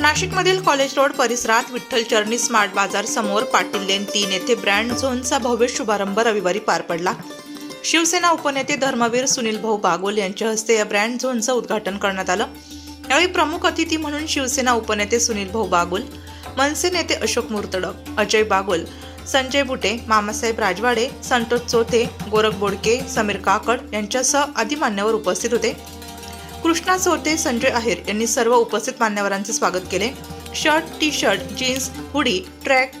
नाशिकमधील college road परिसरात विठ्ठल चरणी स्मार्ट बाजार समोर पाटील लेन तीन येथे ब्रँड झोनचा भव्य शुभारंभ रविवारी पार पडला. शिवसेना उपनेते धर्मवीर सुनील भाऊ बागोल यांच्या हस्ते या ब्रँड झोनचं उद्घाटन करण्यात आलं. यावेळी प्रमुख अतिथी म्हणून शिवसेना उपनेते सुनील भाऊ बागुल मनसे नेते अशोक मुर्तडक अजय बागुल संजय बुटे मामासाहेब राजवाडे संतोष चोथे गोरख बोडके समीर काकड यांच्यासह आदी मान्यवर उपस्थित होते. कृष्णा चोरते संजय आहेर यांनी सर्व उपस्थित मान्यवरांचे स्वागत केले. Shirt T shirt jeans hoodie track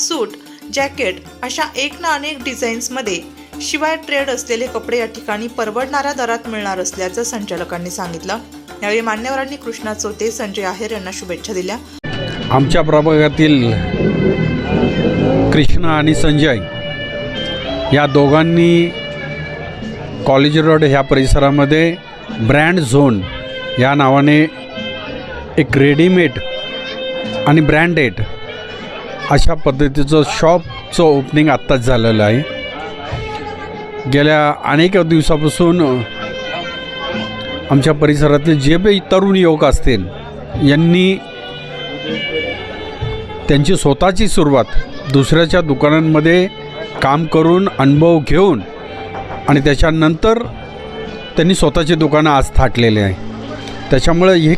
suit jacket अशा एक ना अनेक डिझाईन्समध्ये शिवाय ट्रेड असलेले कपडे या ठिकाणी परवडणाऱ्या दरात मिळणार असल्याचं संचालकांनी सांगितलं. यावेळी मान्यवरांनी कृष्णा चोते संजय आहेर यांना शुभेच्छा दिल्या. आमच्या प्रभागातील कृष्णा आणि संजय या दोघांनी कॉलेज रोड ह्या परिसरामध्ये ब्रँड झोन या नावाने एक रेडीमेड आणि ब्रँडेड अशा पद्धतीचं शॉपचं ओपनिंग आत्ताच झालेलं आहे. गेल्या अनेक दिवसापासून आमच्या परिसरातले जे काही तरुण युवक असतील यांनी त्यांची स्वतःची सुरुवात दुसऱ्याच्या दुकानांमध्ये काम करून अनुभव घेऊन आणि त्याच्यानंतर त्यांनी स्वतःची दुकानं आज थाटलेले आहे त्याच्यामुळे हे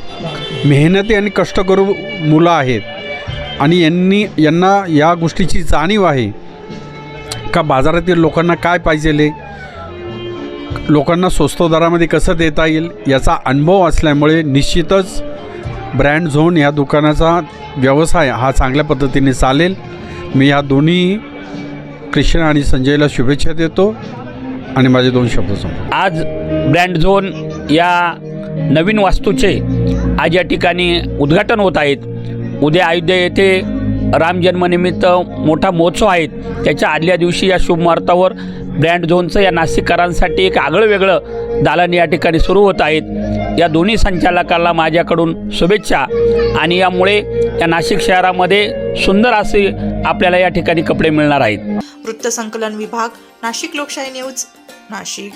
मेहनती आणि कष्टकरू मुलं आहेत. आणि यांनी यांना या गोष्टीची जाणीव आहे का बाजारातील लोकांना काय पाहिजेले लोकांना स्वस्त दरामध्ये कसं देता येईल याचा अनुभव असल्यामुळे निश्चितच ब्रँड झोन या दुकानाचा व्यवसाय हा चांगल्या पद्धतीने चालेल. मी या दोन्ही कृष्ण आणि संजयला शुभेच्छा देतो. आणि माझे दोन शब्द आज ब्रँड झोन या नवीन वास्तूचे आज या ठिकाणी उद्घाटन होत आहेत. उद्या अयोध्या येथे राम जन्मनिमित्त मोठा महोत्सव आहे. त्याच्या आदल्या दिवशी या शुभ मुहूर्तावर ब्रँड झोनचं या नाशिककरांसाठी एक आगळं वेगळं दालन या ठिकाणी सुरू होत आहेत. या दोन्ही संचालकाला माझ्याकडून शुभेच्छा आणि यामुळे या नाशिक शहरामध्ये सुंदर असे आपल्याला या ठिकाणी कपडे मिळणार आहेत. वृत्तसंकलन विभाग नाशिक लोकशाही न्यूज नाशिक.